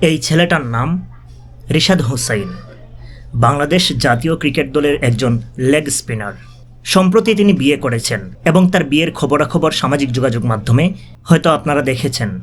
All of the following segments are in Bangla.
এই ছেলেটার নাম রিশাদ হুসাইন। বাংলাদেশ জাতীয় ক্রিকেট দলের একজন লেগ স্পিনার। সম্প্রতি তিনি বিয়ে করেছেন এবং তার বিয়ের খবরাখবর সামাজিক যোগাযোগ মাধ্যমে হয়তো আপনারা দেখেছেন।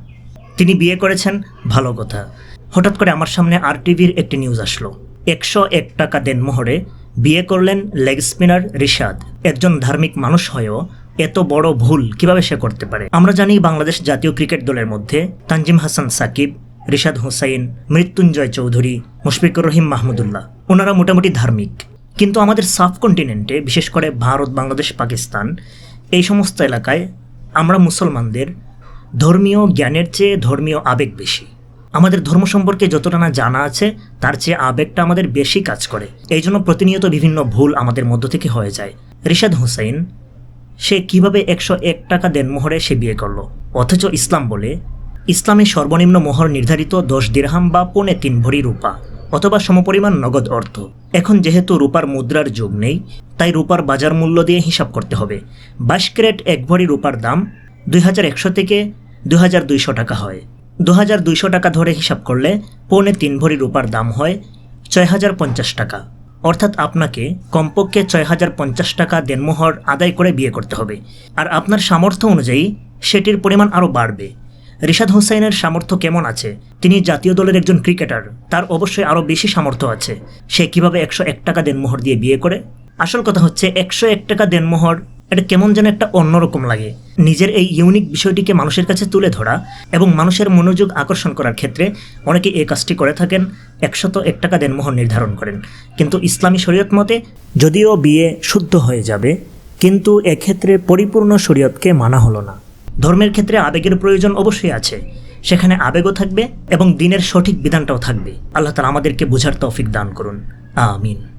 তিনি বিয়ে করেছেন ভালো কথা। হঠাৎ করে আমার সামনে আর টিভির একটি নিউজ আসলো। একশো এক টাকা দেনমোহরে বিয়ে করলেন লেগ স্পিনার রিশাদ। একজন ধার্মিক মানুষ হয়েও এত বড় ভুল কীভাবে সে করতে পারে? আমরা জানি বাংলাদেশ জাতীয় ক্রিকেট দলের মধ্যে তানজিম হাসান সাকিব রিশাদ হুসাইন, মৃত্যুঞ্জয় চৌধুরী, মুশফিকুর রহিম মাহমুদুল্লাহ। ওনারা মোটামুটি ধার্মিক। কিন্তু আমাদের সাবকন্টিনেন্টে, বিশেষ করে ভারত, বাংলাদেশ, পাকিস্তান, এই সমস্ত এলাকায় আমরা মুসলমানদের ধর্মীয় জ্ঞানের চেয়ে ধর্মীয় আবেগ বেশি। আমাদের ধর্ম সম্পর্কে যতটা না জানা আছে, তার চেয়ে আবেগটা আমাদের বেশি কাজ করে। এই জন্য প্রতিনিয়ত বিভিন্ন ভুল আমাদের মধ্য থেকে হয়ে যায়। রিশাদ হুসাইন, সে কীভাবে একশো এক টাকা দেনমোহরে সে বিয়ে করল? অথচ ইসলাম বলে ইসলামে সর্বনিম্ন মোহর নির্ধারিত দশ দিরহাম বা পৌনে তিন ভরি রূপা, অথবা সমপরিমাণ নগদ অর্থ। এখন যেহেতু রূপার মুদ্রার যুগ নেই, তাই রূপার বাজার মূল্য দিয়ে হিসাব করতে হবে। বাইশ ক্যারেট এক ভরি রূপার দাম দুই হাজার একশো থেকে দুই হাজার দুইশো টাকা হয়। দু হাজার দুইশো টাকা ধরে হিসাব করলে পৌনে তিন ভরি রূপার দাম হয় ছয় হাজার পঞ্চাশ টাকা। অর্থাৎ আপনাকে কমপক্ষে ছয় হাজার পঞ্চাশ টাকা দেনমোহর আদায় করে বিয়ে করতে হবে। আর আপনার সামর্থ্য অনুযায়ী সেটির পরিমাণ আরও বাড়বে। রিশাদ হোসাইনের সামর্থ্য কেমন আছে? তিনি জাতীয় দলের একজন ক্রিকেটার, তার অবশ্যই আরও বেশি সামর্থ্য আছে। সে কীভাবে একশো এক টাকা দেনমোহর দিয়ে বিয়ে করে? আসল কথা হচ্ছে, একশো এক টাকা দেনমোহর, এটা কেমন যেন একটা অন্যরকম লাগে। নিজের এই ইউনিক বিষয়টিকে মানুষের কাছে তুলে ধরা এবং মানুষের মনোযোগ আকর্ষণ করার ক্ষেত্রে অনেকে এই কাজটি করে থাকেন, একশত এক টাকা দেনমোহর নির্ধারণ করেন। কিন্তু ইসলামী শরীয়ত মতে, যদিও বিয়ে শুদ্ধ হয়ে যাবে, কিন্তু এক্ষেত্রে পরিপূর্ণ শরীয়তকে মানা হলো না। ধর্মের ক্ষেত্রে আবেগের প্রয়োজন অবশ্যই আছে। সেখানে আবেগও থাকবে এবং দিনের সঠিক বিধানটাও থাকবে। আল্লাহ তালা আমাদেরকে বোঝার তৌফিক দান করুন। আমিন।